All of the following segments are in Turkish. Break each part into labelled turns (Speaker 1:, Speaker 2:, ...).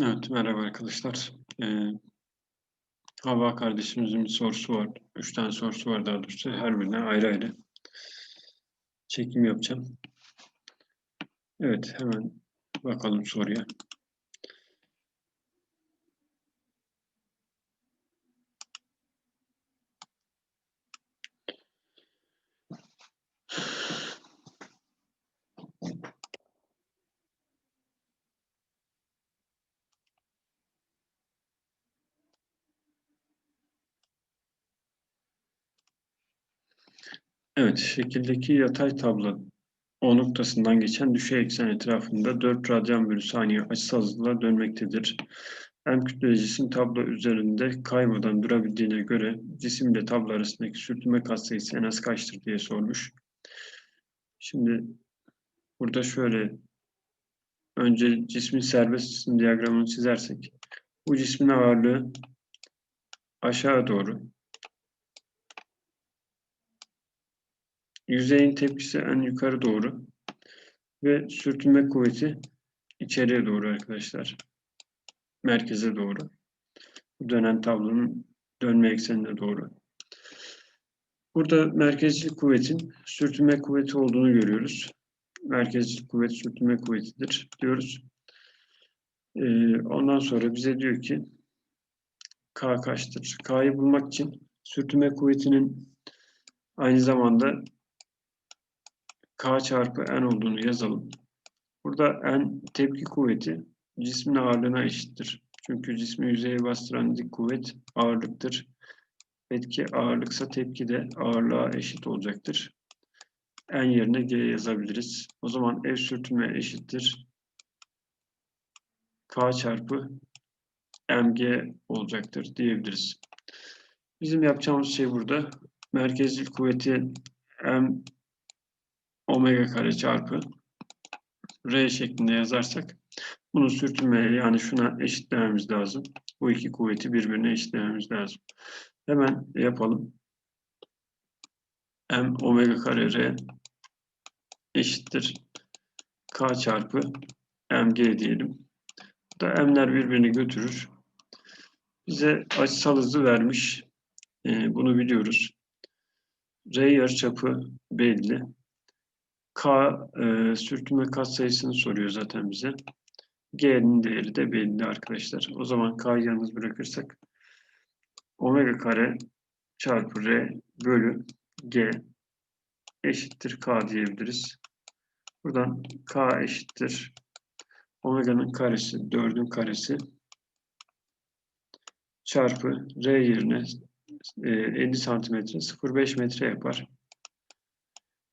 Speaker 1: Evet, merhaba arkadaşlar. Ee, Havva kardeşimizin bir sorusu var. Üç tane sorusu var daha doğrusu. Her birine ayrı ayrı çekim yapacağım. Evet, hemen bakalım soruya. Evet, şekildeki yatay tablo O noktasından geçen düşey eksen etrafında 4 radyan bölü saniye açısal hızla dönmektedir. M kütle cisim tablo üzerinde kaymadan durabildiğine göre cisim ile tablo arasındaki sürtünme katsayısı en az kaçtır diye sormuş. Şimdi burada şöyle önce cismin serbest cisim diyagramını çizersek bu cismin ağırlığı aşağı doğru yüzeyin tepkisi en yukarı doğru ve sürtünme kuvveti içeriye doğru arkadaşlar. Merkeze doğru. Dönen tablonun dönme eksenine doğru. Burada merkezci kuvvetin sürtünme kuvveti olduğunu görüyoruz. Merkezci kuvvet sürtünme kuvvetidir diyoruz. Ee, ondan sonra bize diyor ki K kaçtır? K'yı bulmak için sürtünme kuvvetinin aynı zamanda K çarpı N olduğunu yazalım. Burada N tepki kuvveti cismin ağırlığına eşittir. Çünkü cismi yüzeye bastıran dik kuvvet ağırlıktır. Etki ağırlıksa tepki de ağırlığa eşit olacaktır. N yerine G yazabiliriz. O zaman ev sürtünme eşittir. K çarpı mg olacaktır diyebiliriz. Bizim yapacağımız şey burada merkezcil kuvveti m omega kare çarpı r şeklinde yazarsak bunu sürtünmeye yani şuna eşitlememiz lazım. Bu iki kuvveti birbirine eşitlememiz lazım. Hemen yapalım. m omega kare r eşittir k çarpı mg diyelim. Da m'ler birbirini götürür. Bize açısal hızı vermiş. Ee, bunu biliyoruz. R yarıçapı belli. K e, sürtünme katsayısını soruyor zaten bize. G'nin değeri de belli arkadaşlar. O zaman K'yı yalnız bırakırsak omega kare çarpı R bölü G eşittir K diyebiliriz. Buradan K eşittir omega'nın karesi 4'ün karesi çarpı R yerine 50 santimetre 0,5 metre yapar.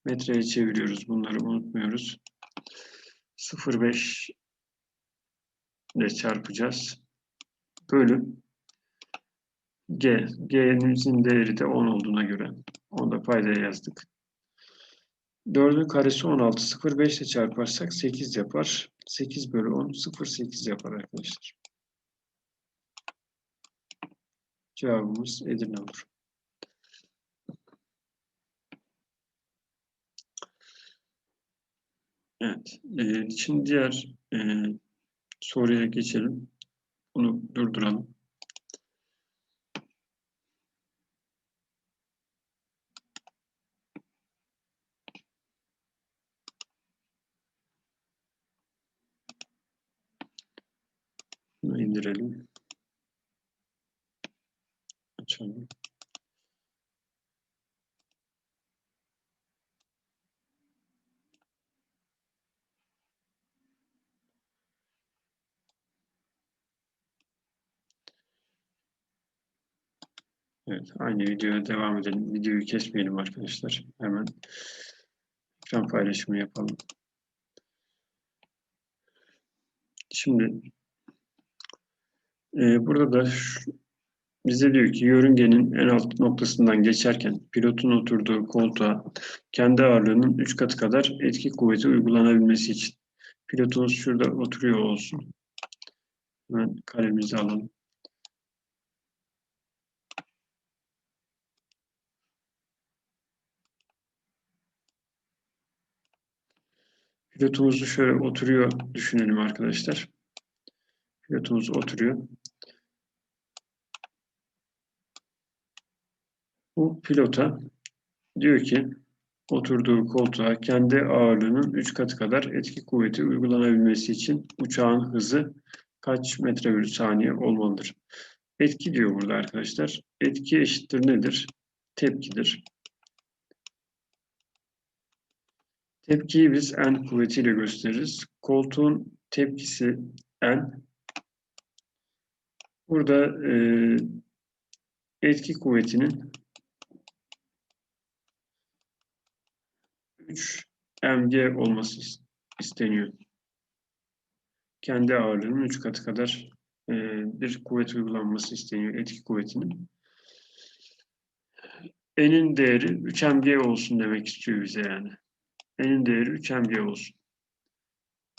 Speaker 1: Metreye çeviriyoruz. Bunları unutmuyoruz. 0,5 ile çarpacağız. Bölü G. G'nin değeri de 10 olduğuna göre. Onu da paydaya yazdık. 4'ün karesi 16. 0,5 ile çarparsak 8 yapar. 8 bölü 10 0,8 yapar arkadaşlar. Cevabımız Edirne olur. Evet. E, şimdi diğer e, soruya geçelim. Bunu durduralım. Bunu indirelim. Açalım. Evet, aynı videoya devam edelim. Videoyu kesmeyelim arkadaşlar. Hemen ekran paylaşımı yapalım. Şimdi e, burada da şu, bize diyor ki yörüngenin en alt noktasından geçerken pilotun oturduğu koltuğa kendi ağırlığının 3 katı kadar etki kuvveti uygulanabilmesi için pilotunuz şurada oturuyor olsun. Hemen kalemimizi alalım. Pilotumuzu şöyle oturuyor düşünelim arkadaşlar. Pilotumuz oturuyor. Bu pilota diyor ki oturduğu koltuğa kendi ağırlığının 3 katı kadar etki kuvveti uygulanabilmesi için uçağın hızı kaç metre bölü saniye olmalıdır? Etki diyor burada arkadaşlar. Etki eşittir nedir? Tepkidir. Tepkiyi biz N kuvvetiyle gösteririz. Koltuğun tepkisi N. Burada e, etki kuvvetinin 3 mg olması isteniyor. Kendi ağırlığının 3 katı kadar e, bir kuvvet uygulanması isteniyor etki kuvvetinin. N'in değeri 3 mg olsun demek istiyor bize yani. N'in değeri 3 mg olsun.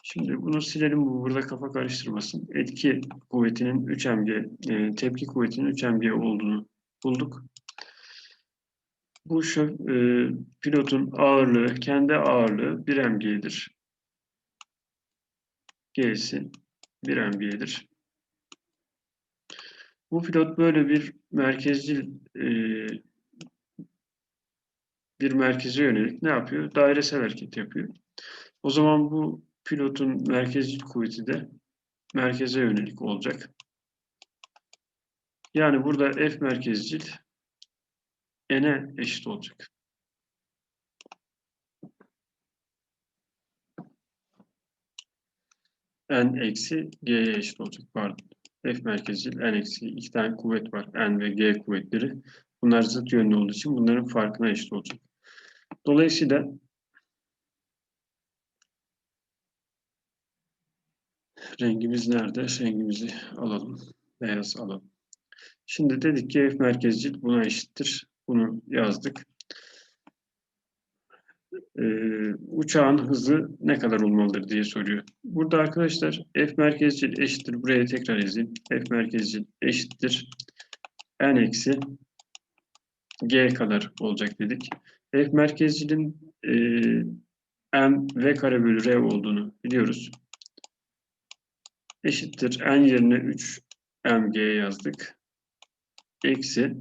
Speaker 1: Şimdi bunu silelim bu burada kafa karıştırmasın. Etki kuvvetinin 3 mg, e, tepki kuvvetinin 3 mg olduğunu bulduk. Bu şu, e, pilotun ağırlığı, kendi ağırlığı 1 mg'dir. G'si 1 mg'dir. Bu pilot böyle bir merkezcil e, bir merkeze yönelik ne yapıyor? Dairesel hareket yapıyor. O zaman bu pilotun merkezcil kuvveti de merkeze yönelik olacak. Yani burada F merkezcil n'e eşit olacak. n eksi g'ye eşit olacak. Pardon. F merkezcil n eksi iki tane kuvvet var. n ve g kuvvetleri. Bunlar zıt yönlü olduğu için bunların farkına eşit olacak. Dolayısıyla rengimiz nerede? Rengimizi alalım. Beyaz alalım. Şimdi dedik ki F merkezcil buna eşittir. Bunu yazdık. Ee, uçağın hızı ne kadar olmalıdır diye soruyor. Burada arkadaşlar F merkezcil eşittir. Buraya tekrar yazayım. F merkezcil eşittir. N eksi G kadar olacak dedik. F merkezcilin e, M V kare bölü R olduğunu biliyoruz. Eşittir. N yerine 3 MG yazdık. Eksi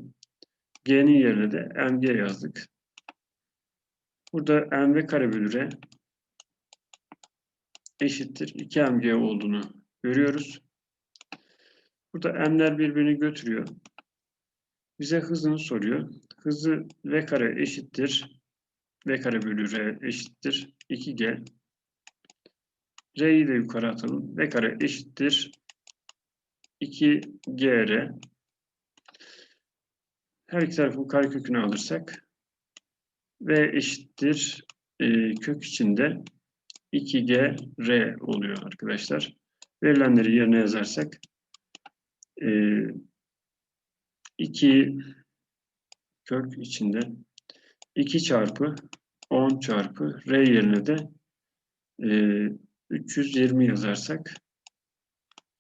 Speaker 1: G'nin yerine de MG yazdık. Burada MV kare bölü R eşittir 2MG olduğunu görüyoruz. Burada M'ler birbirini götürüyor. Bize hızını soruyor. Hızı V kare eşittir. V kare bölü R eşittir. 2G. R'yi de yukarı atalım. V kare eşittir. 2GR. Her iki tarafın karekökünü alırsak V eşittir e, kök içinde 2G R oluyor arkadaşlar. Verilenleri yerine yazarsak e, 2 kök içinde 2 çarpı 10 çarpı R yerine de e, 320 yazarsak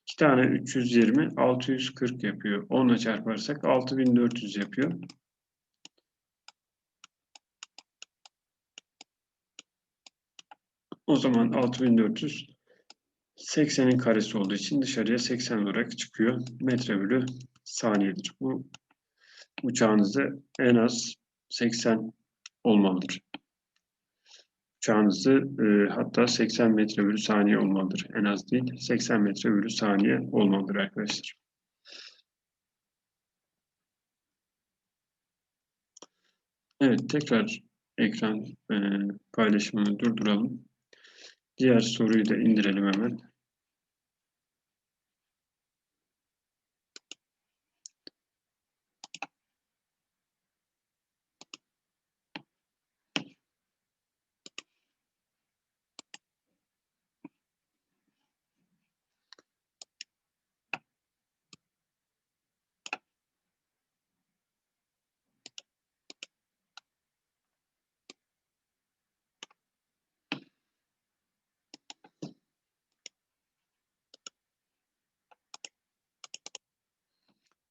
Speaker 1: 2 tane 320 640 yapıyor. 10 ile çarparsak 6400 yapıyor. O zaman 6400 80'in karesi olduğu için dışarıya 80 olarak çıkıyor. Metre bölü saniyedir. Bu uçağınızda en az 80 olmalıdır. Uçağınızı e, hatta 80 metre bölü saniye olmalıdır. En az değil 80 metre bölü saniye olmalıdır arkadaşlar. Evet tekrar ekran e, paylaşımını durduralım. Diğer soruyu da indirelim hemen.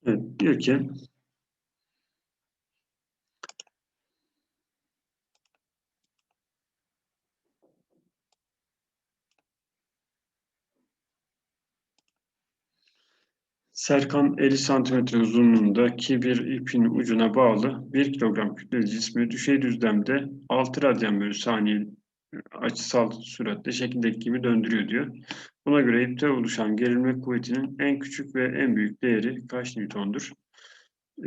Speaker 1: Evet, diyor ki Serkan 50 santimetre uzunluğundaki bir ipin ucuna bağlı 1 kilogram kütleli cismi düşey düzlemde 6 radyan bölü saniye açısal süratle şekildeki gibi döndürüyor diyor. Buna göre ipte oluşan gerilme kuvvetinin en küçük ve en büyük değeri kaç Newton'dur? Ee,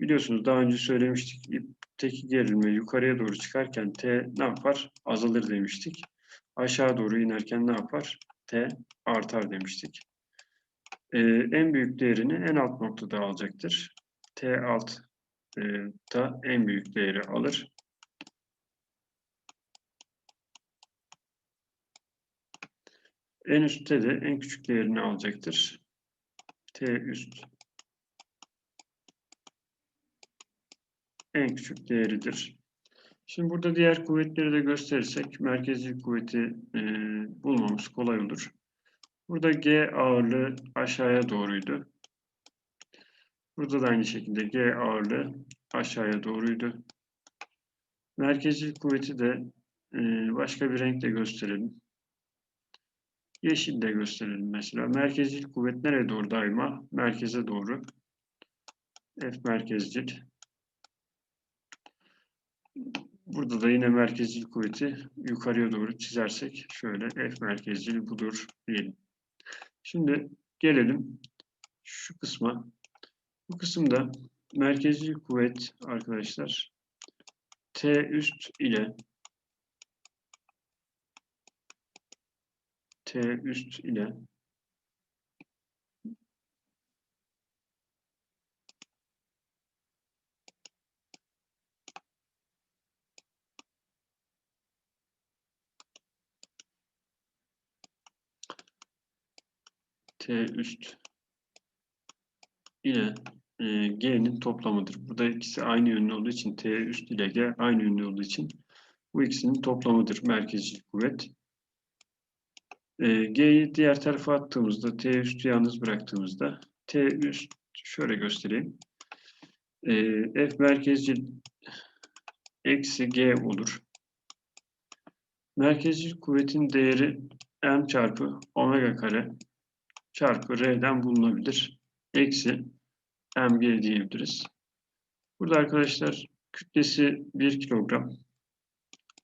Speaker 1: biliyorsunuz daha önce söylemiştik. İpteki gerilme yukarıya doğru çıkarken T ne yapar? Azalır demiştik. Aşağı doğru inerken ne yapar? T artar demiştik. Ee, en büyük değerini en alt noktada alacaktır. T alt e, da en büyük değeri alır. En üstte de en küçük değerini alacaktır. T üst en küçük değeridir. Şimdi burada diğer kuvvetleri de gösterirsek merkezi kuvveti e, bulmamız kolay olur. Burada G ağırlığı aşağıya doğruydu. Burada da aynı şekilde G ağırlığı aşağıya doğruydu. Merkezi kuvveti de e, başka bir renkle gösterelim. Yeşil de gösterelim mesela. Merkezcil kuvvet nereye doğru daima? Merkeze doğru. F merkezcil. Burada da yine merkezcil kuvveti yukarıya doğru çizersek şöyle F merkezcil budur diyelim. Şimdi gelelim şu kısma. Bu kısımda merkezcil kuvvet arkadaşlar T üst ile T üst ile T üst ile e, G'nin toplamıdır. Burada ikisi aynı yönlü olduğu için T üst ile G aynı yönlü olduğu için bu ikisinin toplamıdır merkezcil kuvvet. E, G'yi diğer tarafa attığımızda, T üstü yalnız bıraktığımızda, T üst şöyle göstereyim. E, F merkezcil eksi G olur. Merkezcil kuvvetin değeri M çarpı omega kare çarpı R'den bulunabilir. Eksi mg diyebiliriz. Burada arkadaşlar kütlesi 1 kilogram.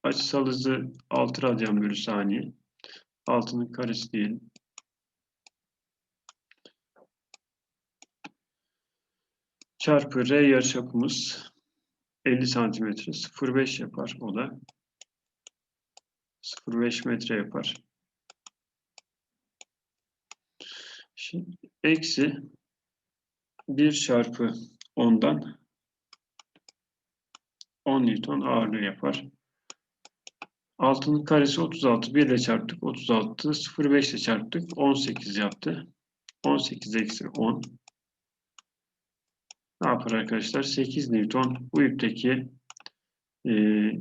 Speaker 1: Açısal hızı 6 radyan bölü saniye. Altının karesi diyelim. Çarpı R yarıçapımız 50 santimetre. 0,5 yapar o da. 0,5 metre yapar. Şimdi eksi 1 çarpı 10'dan 10 Newton ağırlığı yapar. Altının karesi 36. 1 ile çarptık. 36. 0,5 ile çarptık. 18 yaptı. 18 eksi 10. Ne yapar arkadaşlar? 8 Newton bu ipteki e,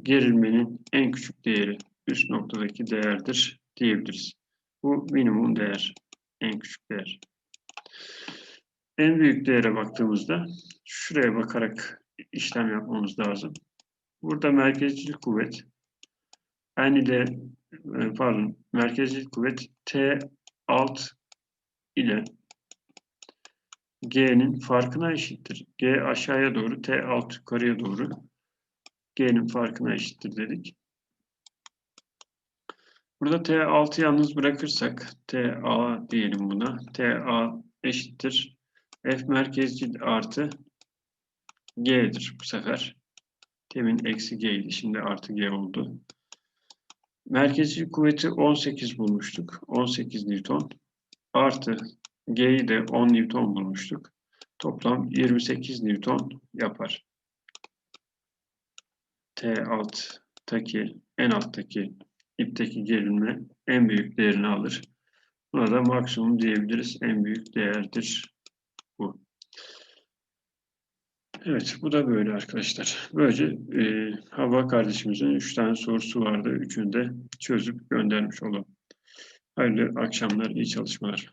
Speaker 1: gerilmenin en küçük değeri üst noktadaki değerdir diyebiliriz. Bu minimum değer. En küçük değer. En büyük değere baktığımızda şuraya bakarak işlem yapmamız lazım. Burada merkezcil kuvvet aynı de e, pardon merkezcil kuvvet T alt ile G'nin farkına eşittir. G aşağıya doğru, T alt yukarıya doğru. G'nin farkına eşittir dedik. Burada T6'ı yalnız bırakırsak TA diyelim buna. TA eşittir. F merkezcil artı G'dir bu sefer. Temin eksi G idi. Şimdi artı G oldu. Merkezcil kuvveti 18 bulmuştuk. 18 Newton. Artı G'yi de 10 Newton bulmuştuk. Toplam 28 Newton yapar. T alttaki, en alttaki ipteki gerilme en büyük değerini alır. Buna da maksimum diyebiliriz. En büyük değerdir bu. Evet, bu da böyle arkadaşlar. Böylece e, Hava kardeşimizin üç tane sorusu vardı. Üçünü de çözüp göndermiş olalım. Hayırlı akşamlar, iyi çalışmalar.